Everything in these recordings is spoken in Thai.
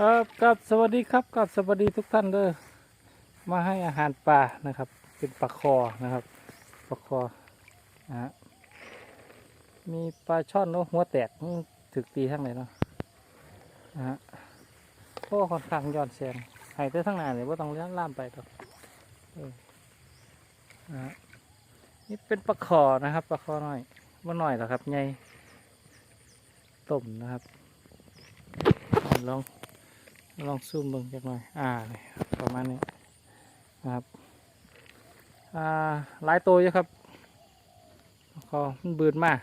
ครับกับสวัสดีครับกับสวัสดีทุกท่านเด้อมาให้อาหารปลานะครับ เป็นปลาคอนะครับปลาคอนะฮะมีปลาช่อนเนาะหัวแตกถึกตีทั้งไหนเนาะนะฮะโอ้ค่อนข้างย้อนแสงหายไปทั้งหน้าเลยว่าต้องเลี้ยงล่ามไปต่อนะฮะนี่เป็นปลาคอนะครับปลาคอน้อยว่าน้อยหรอครับใหญ่ต้มนะครับลอง ลองซูมเบิ่งจักหน่อย อ่าประมาณนี้นะครับ อ่าหลายตัวอยู่ครับก็มันบืดมาก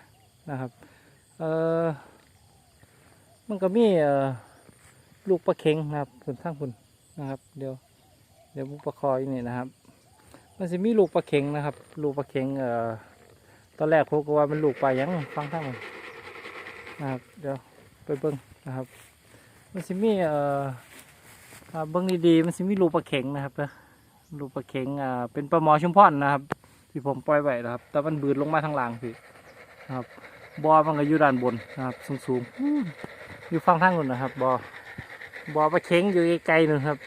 นะครับ เออมันก็มีเออลูกปลาเค็งนะครับคุณทั้งคุณนะครับ เดี๋ยว เดี๋ยวบุกปลาคอยนี่นะครับ มันจะมีลูกปลาเค็งนะครับ ลูกปลาเค็งเอ่อตอนแรกผมก็ว่ามันลูกปลาหยังฟังทั้งมันนะครับ เดี๋ยวไปเบิ่งนะครับ มันสิมีเอ่อเบิ้งดีๆมันสิมีรูปลาเข็งนะครับนะรูปลาเข็งอ่าเป็นปลาหมอชุมพรนะครับ ที่ผมปล่อยไว้นะครับ แต่มันบืดลงมาทางล่างพี่นะครับบอมันก็อยู่ด้านบนนะครับ สูงๆอยู่ฝั่งทางนู้นนะครับบอบอปลาเข็งอยู่ไกลๆนึงครับ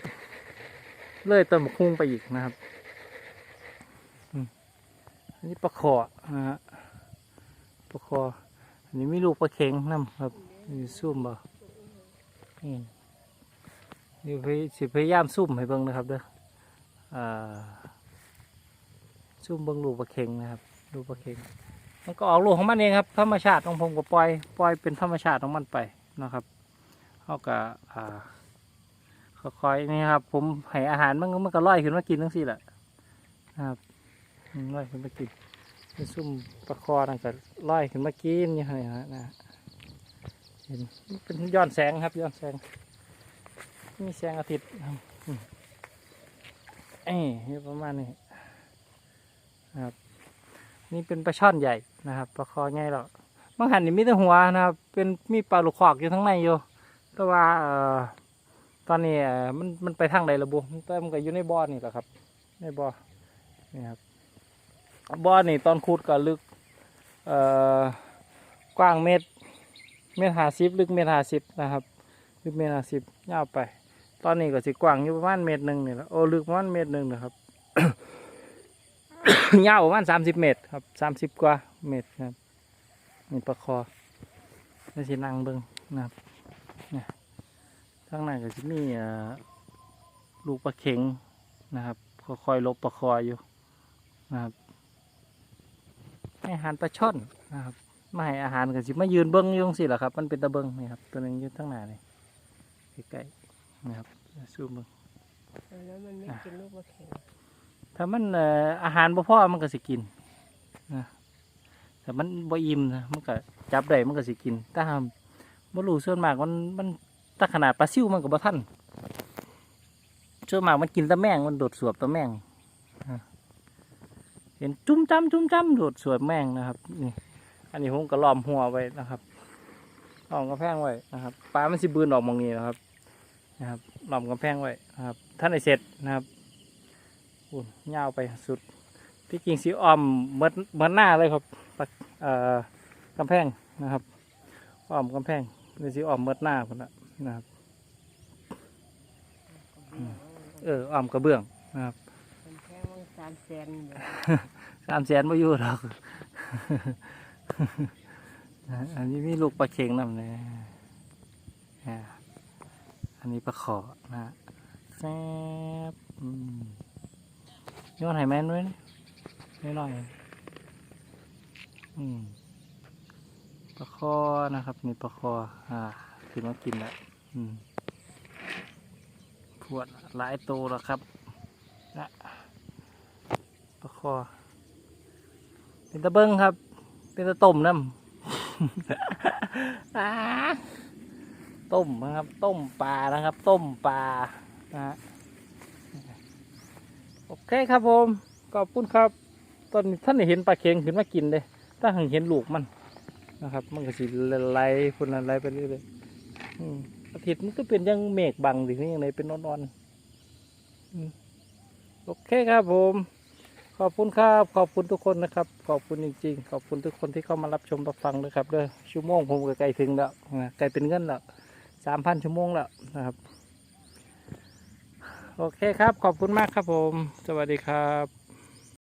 เลยต้นมะคุ้งไปอีกนะครับอันนี้ปลาคอนะฮะปลาคออันนี้มีลูกปลาเข็งนํครับนี่ซุ่มบ่ อืมเดี๋ยวพยสิพยายามซุ่มให้เบิ่งนะครับเด้อซุ่มเบิ่งลูกปลาเค็งนะครับลูกปลาเค็งมันก็ออกลูกของมันเองครับธรรมชาติของผมก็ปล่อยปล่อยเป็นธรรมชาติของมันไปนะครับเขาก็ค่อยๆนี่ครับ ผมให้อาหารมันก็มันก็ลอยขึ้นมากินทั้งสี่แหละนะครับอืมลอยขึ้นมากินซุ่มปลาคอนั่นก็ลอยขึ้นมากินอย่างนี้นะนะ เห็นเป็นย้อนแสงครับย้อนแสง มีแสงอาทิตย์ครับอืมเอ้ยประมาณนี้ครับ นี่เป็นปลาช่อนใหญ่นะครับปลาคอใหญ่หรอกบางหันนี่มีแต่หัวนะครับ เป็นมีปลาหลูกคอกอยู่ทั้งในอยู่แต่ว่าเอ่อตอนนี้มันมันไปทางใดระบุแต่มันก็อยู่ในบ่อนี่แหละครับในบ่อนี่ครับบ่อนี่ตอนขุดก็ลึกเอ่อกว้างเมตร เมตรห้าสิบลึกเมตรห้าสิบนะครับลึกเมตรห้าสิบยาวไป ตอนนี้ก็สิกว้างอยู่ประมาณเมตรหนึ่งนี่แหละโอ้ลึกประมาณเมตรหนึ่งนะครับยาวประมาณสามสิบเมตรครับสามสิบกว่าเมตรนะครับนี่ประคอนี่สินั่งเบิ้งนะครับนี่ข้างในก็จะมีลูกปลาเข็งนะครับค่อยๆลบประคออยู่นะครับให้หารปลาช่อนนะครับ มาให้อาหารก็สิมายืนเบิ้งอยุ่จั่งสิแหละครับ มันเป็นตะเบิ้งนี่ครับ ตัวหนึงอยู่ทั้งหน้านี่ใกล้ๆนะครับซูมเบิ้งแล้วมันไม่กินลูกมะเขือถ้ามันเอ่ออาหารบ่พอมันก็สิกินนะแต่มันบ่อิ่มนะมันก็จับได้มันก็สิกินถ้าหากบ่รู้ส่วนมากมันมันถ้าขนาดปลาซิวมันก็บ่ทันส่วนมากมันกินแตะแมงมันโดดสวบแตะแมงนะเห็นจุ้มจ้ำจุ้มจ้ำโดดสวบแมงนะครับนี่ อันนี้ผมก็ล้อมหัวไว้นะครับล้อมกระแพงไว้นะครับปลามันสิบืนออกหมองนี้นะครับ นะครับล้อมกระแพงไว้นะครับ ท่านไอเสร็จนะครับอุ่นยาวไปสุด ที่จริงสีอ้อมเหมือนเหมือนหน้าเลยครับปะเอ่อกำแพงนะครับอ้อมกำแพงเลยสีอ้อมเหมือนหน้าคนละนะครับเอออ้อมกระเบื้องนะครับมันแค่วังสามแสนอยู่สามแสนไม่อยู่หรอก อันนี้มีลูกปลาเค็งนำเลยอ่าอันนี้ปลาขอนะแซ่บอืมโยนไหแมนด้วยนิดหน่อยอืมปลาคอนะครับนี่ปลาคออ่าถึงมากินแล้วอืมพวดหลายตัวแล้วครับนะปลาคอเป็นตะเบิ้งครับ เป็นตะต้มน้ำต้มนะครับ ต้มปลานะครับ ต้มปลานะโอเคครับผมขอบคุณครับ ตอนนี้ท่านเห็นปลาเค็งขึ้นมากินเลยถ้าหากเห็นลูกมันนะครับ มันก็สิไล่พุ่นไล่ไปเรื่อยๆอืมอาทิตย์มันก็เป็นยังเมฆบังหรือยังไงเป็นนอนๆโอเคครับผม ขอบคุณครับ ขอบคุณทุกคนนะครับ ขอบคุณจริง ๆ ขอบคุณทุกคนที่เข้ามารับชมรับฟังนะครับเด้อชั่วโมงผมก็ใกล้ถึงแล้วไะใกล้เป็นเงินแล้วสามพันชั่วโมงแล้วนะครับ โอเคครับ ขอบคุณมากครับผม สวัสดีครับ